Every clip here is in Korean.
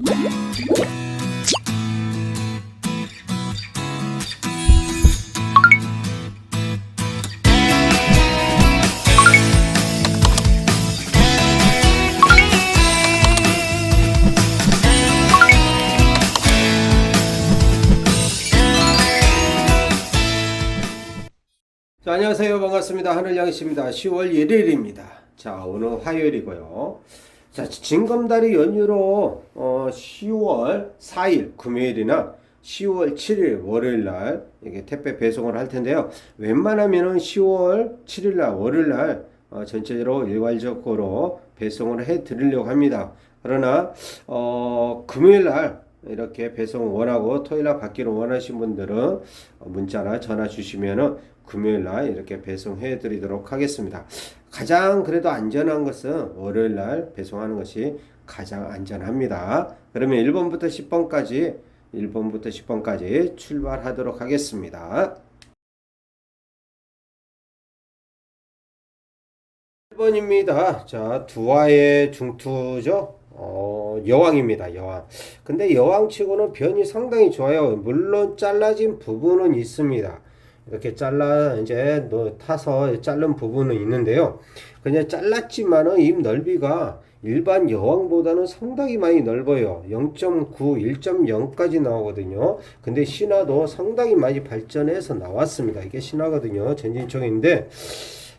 자, 안녕하세요. 반갑습니다. 하늘양 씨입니다. 10월 1일입니다. 자, 오늘 화요일이고요. 자, 징검다리 연휴로 어, 10월 4일 금요일이나 10월 7일 월요일 날 이게 택배 배송을 할 텐데요. 웬만하면은 10월 7일 날 월요일 날 어, 전체적으로 일괄적으로 배송을 해 드리려고 합니다. 그러나 어, 금요일 날 이렇게 배송 원하고 토요일 날 받기를 원하신 분들은 어, 문자나 전화 주시면은 금요일 날 이렇게 배송해 드리도록 하겠습니다. 가장 그래도 안전한 것은 월요일 날 배송하는 것이 가장 안전합니다. 그러면 1번부터 10번까지 1번부터 10번까지 출발하도록 하겠습니다. 1번입니다. 자, 두화의 중투죠. 어, 여왕입니다. 여왕. 근데 여왕치고는 변이 상당히 좋아요. 물론 잘라진 부분은 있습니다. 이렇게 잘라 이제 너 타서 자른 부분은 있는데요. 그냥 잘랐지만은 입 넓이가 일반 여왕보다는 상당히 많이 넓어요. 0.9, 1.0까지 나오거든요. 근데 신화도 상당히 많이 발전해서 나왔습니다. 이게 신화거든요. 전진총인데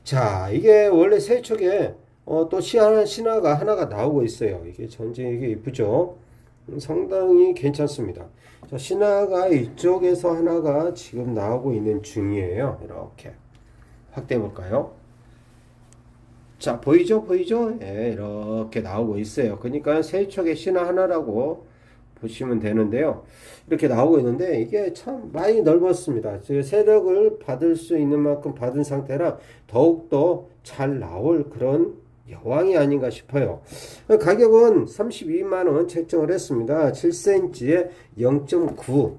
자, 이게 원래 세척에 어, 또 신화, 신화가 하나가 나오고 있어요. 이게 전진 이게 이쁘죠? 음, 상당히 괜찮습니다. 자, 신화가 이쪽에서 하나가 지금 나오고 있는 중이에요. 이렇게 확대해 볼까요? 자, 보이죠? 보이죠? 예, 이렇게 나오고 있어요. 그러니까 세 척의 신화 하나라고 보시면 되는데요. 이렇게 나오고 있는데 이게 참 많이 넓었습니다. 즉 세력을 받을 수 있는 만큼 받은 상태라 더욱더 잘 나올 그런 여왕이 아닌가 싶어요. 가격은 32만원 책정을 했습니다. 7cm에 0.9.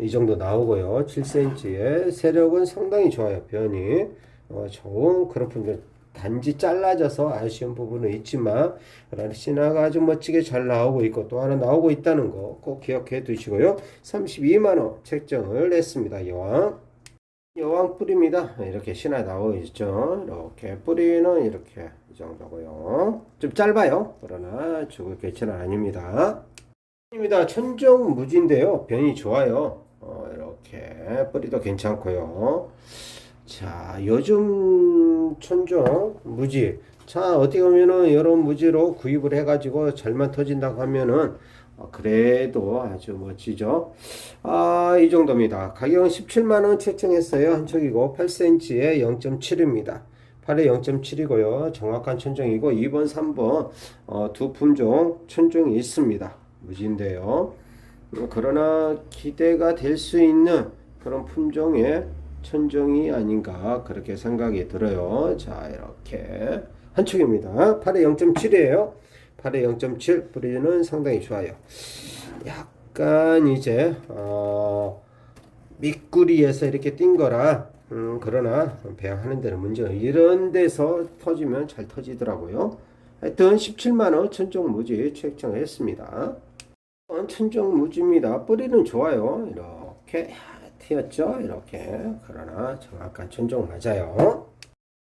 이 정도 나오고요. 7cm에 세력은 상당히 좋아요. 변이. 어, 좋은 그런 분들. 단지 잘라져서 아쉬운 부분은 있지만, 신화가 아주 멋지게 잘 나오고 있고, 또 하나 나오고 있다는 거 꼭 기억해 두시고요. 32만원 책정을 했습니다. 여왕. 여왕 뿌리입니다. 이렇게 신화 나오고 있죠. 이렇게 뿌리는 이렇게 이 정도고요. 좀 짧아요. 그러나 죽을 개체는 아닙니다. 입니다. 천정 무지인데요. 변이 좋아요. 어, 이렇게 뿌리도 괜찮고요. 자, 요즘 천정 무지. 자, 어떻게 보면은 이런 무지로 구입을 해가지고 잘만 터진다고 하면은 어, 그래도 아주 멋지죠. 아, 이 정도입니다. 가격은 17만원 책정했어요. 한 척이고 8cm에 0.7입니다. 8에 0.7이고요. 정확한 천정이고 2번, 3번 어, 두 품종 천정이 있습니다. 무지인데요. 음, 그러나 기대가 될 수 있는 그런 품종의 천정이 아닌가 그렇게 생각이 들어요. 자, 이렇게 한 축입니다. 8에 0.7이에요. 8에 0.7 뿌리는 상당히 좋아요. 약간 이제 어, 밑구리에서 이렇게 뛴 거라 음, 그러나 배양하는 데는 문제가 이런 데서 터지면 잘 터지더라고요. 하여튼 17만원 천정 무지 책정했습니다. 천정 무지입니다. 뿌리는 좋아요. 이렇게 튀었죠. 이렇게 그러나 정확한 천정 맞아요.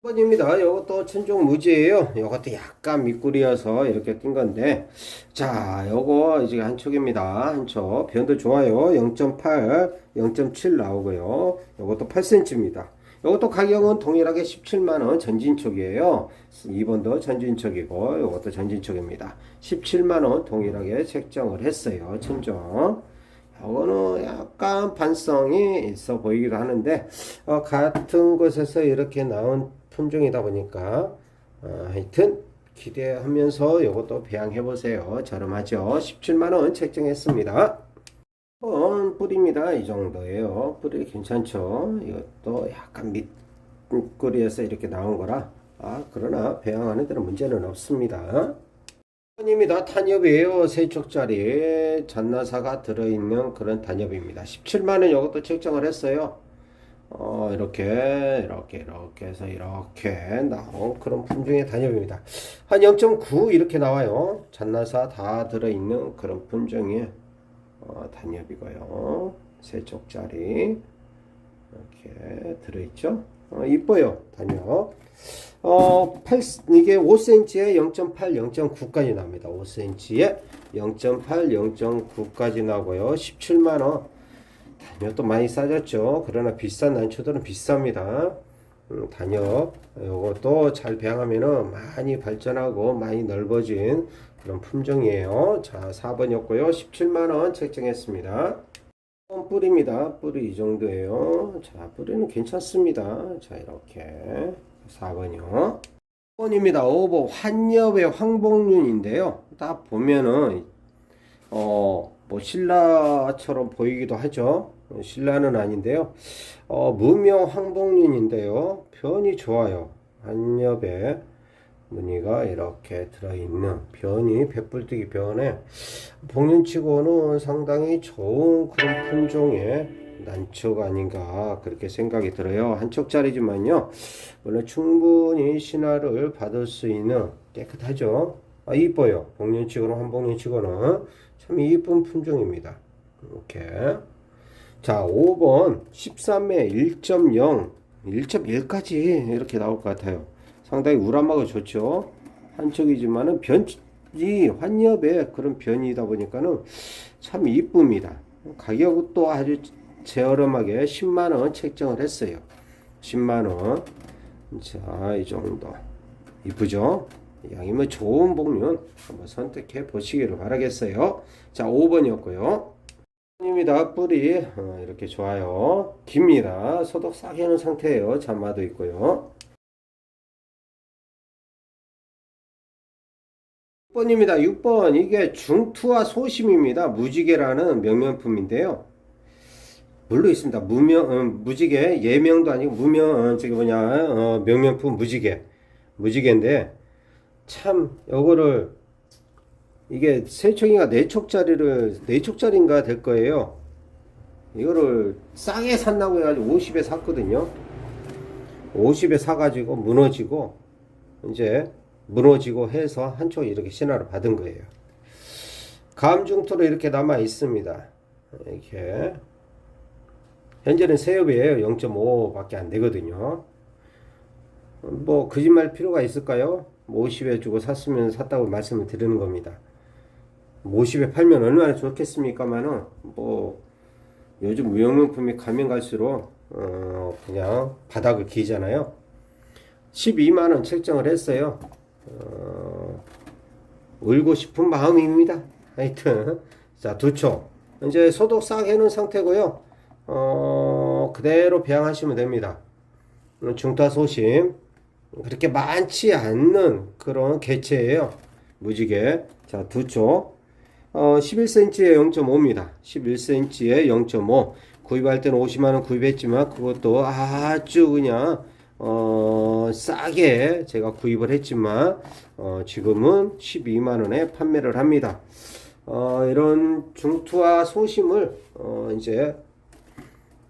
번입니다. 이것도 천정 무지예요. 이것도 약간 밑구리여서 이렇게 뛴 건데, 자, 요거 이제 한 촉입니다. 한 촉. 변도 좋아요. 0.8, 0.7 나오고요. 요것도 8cm입니다. 요것도 가격은 동일하게 17만원 전진촉이에요. 2번도 전진촉이고, 요것도 전진촉입니다. 17만원 동일하게 책정을 했어요. 천정. 요거는 약간 반성이 있어 보이기도 하는데, 어, 같은 곳에서 이렇게 나온 품종이다 보니까 어, 하여튼 기대하면서 이것도 배양해 보세요. 저렴하죠. 17만 원 책정했습니다. 번 뿌리입니다. 이 정도예요. 뿌리 괜찮죠. 이것도 약간 밑꼬리에서 이렇게 나온 거라 아 그러나 배양하는 데는 문제는 없습니다. 입니다. 단엽이에요. 세 쪽짜리 잔나사가 들어있는 그런 단엽입니다. 17만원 이것도 책정을 했어요. 어, 이렇게, 이렇게, 이렇게 해서 이렇게 나온 그런 품종의 단엽입니다. 한 0.9 이렇게 나와요. 잔나사 다 들어있는 그런 품종의 어, 단엽이고요. 세 쪽짜리 이렇게 들어있죠. 어, 이뻐요, 단엽. 어, 8, 이게 5cm에 0.8, 0.9까지 납니다. 5cm에 0.8, 0.9까지 나고요. 17만원. 단엽도 많이 싸졌죠. 그러나 비싼 난초들은 비쌉니다. 음, 단엽 이것도 잘 배양하면은 많이 발전하고 많이 넓어진 그런 품종이에요. 자, 4번이었고요. 17만 원 책정했습니다. 어, 뿌리입니다. 뿌리 이 정도예요. 자, 뿌리는 괜찮습니다. 자, 이렇게 4번이요. 5번입니다. 5번 환엽의 황복륜인데요. 딱 보면은 어, 뭐 신라처럼 보이기도 하죠. 어, 신라는 아닌데요. 어, 무명 황복륜인데요. 변이 좋아요. 한엽에 무늬가 이렇게 들어있는 변이 백불뜨기 변에 복륜치고는 상당히 좋은 그런 품종의 난초가 아닌가 그렇게 생각이 들어요. 한 척짜리지만요. 원래 충분히 신화를 받을 수 있는 깨끗하죠. 아, 이뻐요. 복륜치고는 한복륜치고는 참 이쁜 품종입니다. 이렇게. 자, 5번 13매 1.0, 1.1까지 이렇게 나올 것 같아요. 상당히 우람하고 좋죠. 한쪽이지만은 변이 환엽의 그런 변이다 보니까는 참 이쁩니다. 가격도 아주 저렴하게 10만 원 책정을 했어요. 10만 원. 자, 이 정도. 이쁘죠? 양이면 좋은 복륜 한번 선택해 보시기를 바라겠어요. 자, 5번이었고요. 입니다. 뿌리 어, 이렇게 좋아요. 깁니다. 소독 싹 해놓은 상태예요. 잔마도 있고요. 6번입니다. 6번 이게 중투와 소심입니다. 무지개라는 명명품인데요. 물로 있습니다. 무명 어, 무지개 예명도 아니고 무명 어, 저기 뭐냐 어, 명명품 무지개 무지개인데 참 요거를 이게 세 촉인가 네 촉짜리를 네 촉짜리인가 될 거예요. 이거를 싸게 산다고 해가지고 50에 샀거든요. 50에 사가지고 무너지고 이제 무너지고 해서 한쪽 이렇게 신화를 받은 거예요. 감중토로 이렇게 남아 있습니다. 이렇게 현재는 세엽이에요. 0.5 밖에 안 되거든요. 뭐 거짓말 필요가 있을까요? 50에 주고 샀으면 샀다고 말씀을 드리는 겁니다. 50에 팔면 얼마나 좋겠습니까만은 뭐 요즘 무형명품이 가면 갈수록 어 그냥 바닥을 기잖아요. 12만 원 책정을 했어요. 어 울고 싶은 마음입니다. 하여튼 자 두초 이제 소독 싹 해놓은 상태고요. 어 그대로 배양하시면 됩니다. 중타 소심 그렇게 많지 않는 그런 개체예요. 무지개. 자, 두 쪽. 어, 11cm에 0.5입니다. 11cm에 0.5. 구입할 때는 50만원 구입했지만 그것도 아주 그냥 어, 싸게 제가 구입을 했지만 어, 지금은 12만원에 판매를 합니다. 어, 이런 중투와 소심을 어, 이제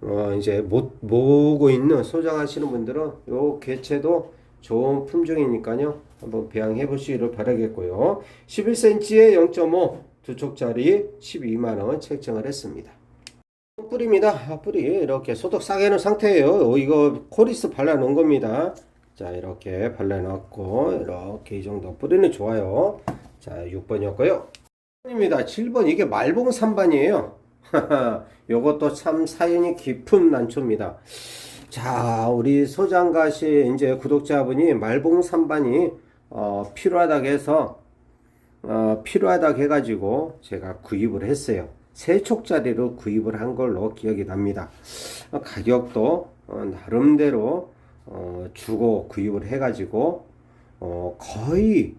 어, 이제 못 모으고 있는 소장하시는 분들은 요 개체도 좋은 품종이니까요. 한번 배양해 보시기를 바라겠고요. 11cm에 0.5 두 촉짜리 12만원 책정을 했습니다. 뿌리입니다. 아, 뿌리 이렇게 소독 싹 해놓은 상태예요. 어, 이거 코리스 발라놓은 겁니다. 자 이렇게 발라놨고 이렇게 이 정도 뿌리는 좋아요. 자 6번이었고요. 7번입니다. 7번 이게 말봉 3반이에요. 요것도 참 사연이 깊은 난초입니다. 자, 우리 소장가시 이제 구독자분이 말봉 3반이 어, 필요하다고 해서 어, 필요하다고 해가지고 제가 구입을 했어요. 세 촉짜리로 구입을 한 걸로 기억이 납니다. 어, 가격도 어, 나름대로 어, 주고 구입을 해가지고 어, 거의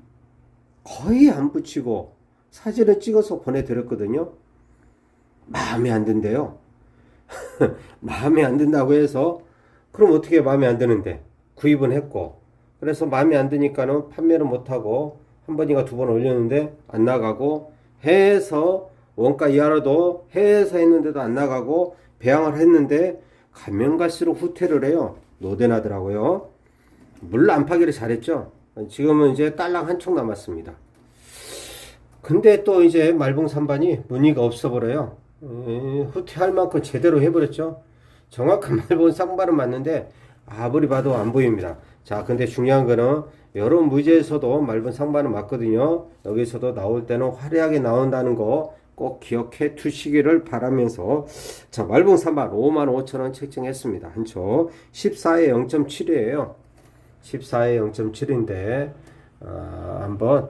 거의 안 붙이고 사진을 찍어서 보내드렸거든요. 마음에 안 든대요. 마음에 안 든다고 해서 그럼 어떻게 마음에 안 드는데 구입은 했고 그래서 마음에 안 드니까는 판매를 못하고 한 번인가 두 번 올렸는데 안 나가고 해서 원가 이하로도 해서 했는데도 안 나가고 배양을 했는데 가면 갈수록 후퇴를 해요. 노대나더라고요. 물안 파기를 잘했죠. 지금은 이제 딸랑 한촉 남았습니다. 근데 또 이제 말봉 산반이 무늬가 없어 버려요. 에, 후퇴할 만큼 제대로 해버렸죠. 정확한 말봉 쌍발은 맞는데 아무리 봐도 안 보입니다. 자, 근데 중요한 거는 여러 무지에서도 말본 상반은 맞거든요. 여기서도 나올 때는 화려하게 나온다는 거 꼭 기억해 두시기를 바라면서 자, 말봉 3반 5만 5천 원 책정했습니다. 한초 14에 0.7이에요. 14에 0.7인데 아, 한번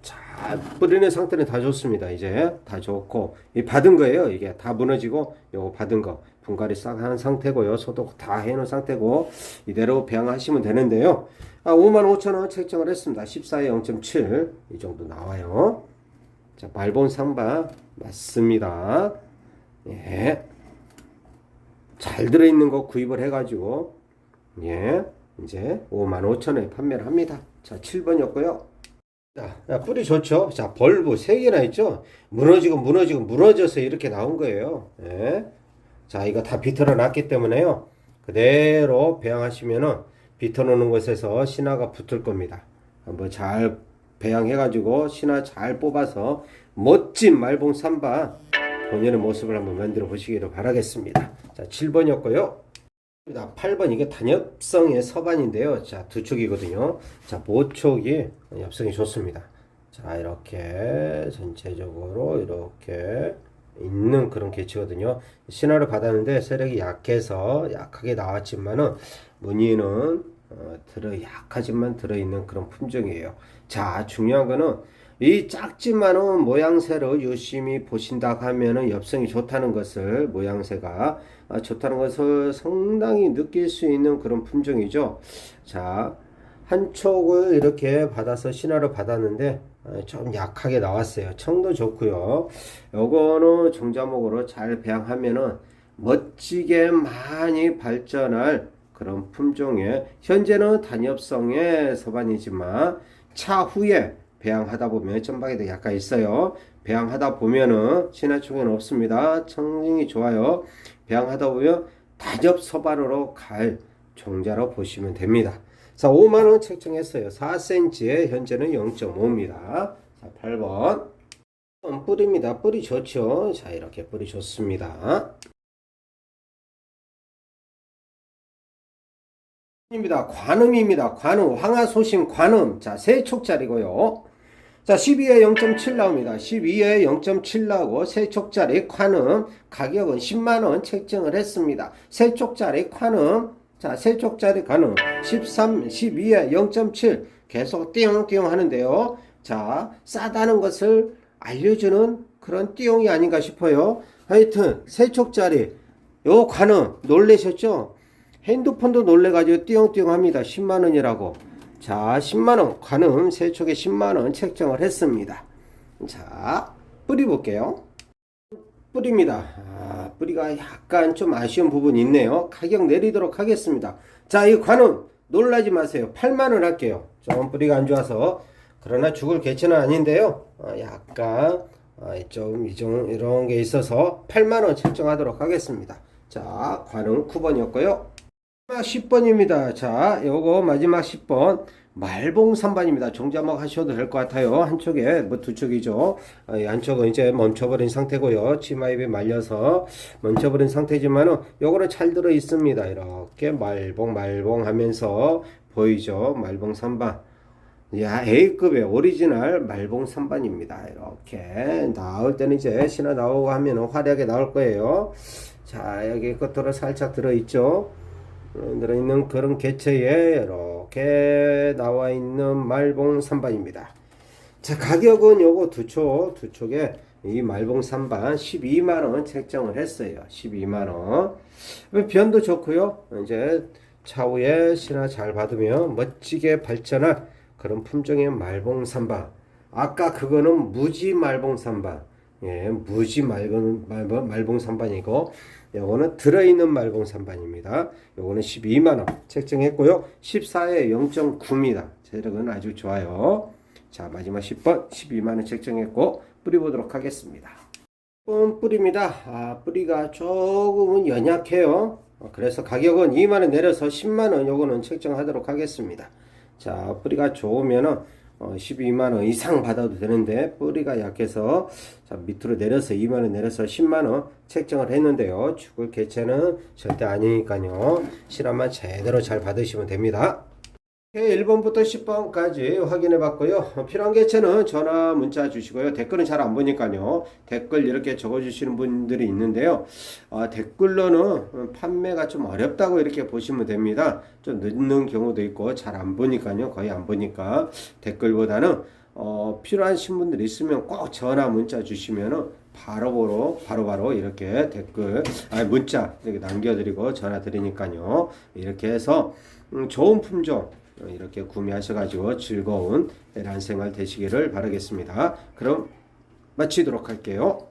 잘 뿌리는 상태는 다 좋습니다. 이제 다 좋고 이 받은 거예요. 이게 다 무너지고 요거 받은 거 분갈이 싹 하는 상태고요. 소독 다 해놓은 상태고 이대로 배양하시면 되는데요. 아, 55,000원 책정을 했습니다. 14에 0.7 이 정도 나와요. 자, 말본 상바 맞습니다. 예. 잘 들어있는 거 구입을 해가지고 예 이제 55,000원에 판매를 합니다. 자, 7번이었고요. 자, 야, 뿌리 좋죠? 자, 벌브 3개나 있죠? 무너지고 무너지고 무너져서 이렇게 나온 거예요. 예. 자, 이거 다 비틀어 놨기 때문에요. 그대로 배양하시면은 비틀어 놓은 곳에서 신화가 붙을 겁니다. 한번 잘 배양해가지고 신화 잘 뽑아서 멋진 말봉 삼바 본연의 모습을 한번 만들어 보시기를 바라겠습니다. 자, 7번이었고요. 8번 이게 단엽성의 서반인데요. 자, 두 촉이거든요. 자, 모촉이 엽성이 좋습니다. 자, 이렇게 전체적으로 이렇게 있는 그런 개치거든요. 신화를 받았는데 세력이 약해서 약하게 나왔지만은 무늬는 어, 들어 약하지만 들어 있는 그런 품종이에요. 자, 중요한 거는 이 작지만은 모양새로 열심히 보신다 하면은 엽성이 좋다는 것을 모양새가 아, 좋다는 것을 상당히 느낄 수 있는 그런 품종이죠. 자, 한 촉을 이렇게 받아서 신화를 받았는데 어, 좀 약하게 나왔어요. 청도 좋고요. 요거는 종자목으로 잘 배양하면은 멋지게 많이 발전할 그런 품종의 현재는 단엽성의 서반이지만 차후에 배양하다 보면 점박이도 약간 있어요. 배양하다 보면은 신화촉에는 없습니다. 청징이 좋아요. 배양하다 보면 단엽 서반으로 갈 종자로 보시면 됩니다. 자, 5만원 책정했어요. 4cm에 현재는 0.5입니다. 자, 8번. 뿌리입니다. 뿌리 좋죠. 자, 이렇게 뿌리 좋습니다. 입니다. 관음입니다. 관음. 황하소심 관음. 자, 세 촉짜리고요. 자, 12에 0.7 나옵니다. 12에 0.7 나오고 세 촉짜리 관음 가격은 10만 원 책정을 했습니다. 세 촉짜리 관음 자, 세 촉짜리 관음 13, 12에 0.7 계속 띠용띠용 하는데요. 자, 싸다는 것을 알려주는 그런 띠용이 아닌가 싶어요. 하여튼 세 촉짜리 요 관음 놀래셨죠? 핸드폰도 놀래가지고 띠용띠용 합니다. 10만 원이라고. 자, 10만 원, 관음 세촉에 10만 원 책정을 했습니다. 자, 뿌리 볼게요. 뿌리입니다. 아, 뿌리가 약간 좀 아쉬운 부분이 있네요. 가격 내리도록 하겠습니다. 자, 이 관음 놀라지 마세요. 8만원 할게요. 좀 뿌리가 안 좋아서. 그러나 죽을 개체는 아닌데요. 어, 약간 아, 좀 이종 이런 게 있어서 8만원 책정하도록 하겠습니다. 자, 관음 9번이었고요. 마지막 10번입니다. 자, 요거 마지막 10번. 말봉 3반입니다. 종자막 하셔도 될 것 같아요. 한쪽에, 뭐 두 쪽이죠. 어, 이 한쪽은 이제 멈춰버린 상태고요. 치마입이 말려서 멈춰버린 상태지만은 요거는 잘 들어 있습니다. 이렇게 말봉, 말봉 하면서 보이죠. 말봉 3반. 야, A급의 오리지널 말봉 3반입니다. 이렇게 나올 때는 이제 신화 나오고 하면 화려하게 나올 거예요. 자, 여기 끝으로 살짝 들어 있죠. 어, 들어있는 그런 개체에 이렇게 나와 있는 말봉 3반입니다. 자, 가격은 요거 두 촉, 두 촉에 이 말봉 3반 12만원 책정을 했어요. 12만원. 변도 좋고요. 이제 차후에 신화 잘 받으면 멋지게 발전할 그런 품종의 말봉 3반. 아까 그거는 무지 말봉 3반. 예, 무지 말봉, 말봉, 3반이고, 요거는 들어있는 말봉 3반입니다. 요거는 12만원 책정했고요. 14에 0.9입니다. 체력은 아주 좋아요. 자, 마지막 10번 12만원 책정했고, 뿌리 보도록 하겠습니다. 10번 뿌리입니다. 아, 뿌리가 조금은 연약해요. 어, 그래서 가격은 2만원 내려서 10만원 요거는 책정하도록 하겠습니다. 자, 뿌리가 좋으면은 어, 12만원 이상 받아도 되는데 뿌리가 약해서 자, 밑으로 내려서 2만원 내려서 10만원 책정을 했는데요. 죽을 개체는 절대 아니니까요. 실험만 제대로 잘 받으시면 됩니다. 1번부터 10번까지 확인해 봤고요. 필요한 개체는 전화 문자 주시고요. 댓글은 잘 안 보니까요. 댓글 이렇게 적어 주시는 분들이 있는데요. 아, 댓글로는 판매가 좀 어렵다고 이렇게 보시면 됩니다. 좀 늦는 경우도 있고 잘 안 보니까요. 거의 안 보니까 댓글보다는 어, 필요한 신분들 있으면 꼭 전화 문자 주시면은 바로바로 바로바로 이렇게 댓글 아 문자 이렇게 남겨드리고 전화 드리니까요. 이렇게 해서 음, 좋은 품종 어, 이렇게 구매하셔가지고 즐거운 애란 생활 되시기를 바라겠습니다. 그럼 마치도록 할게요.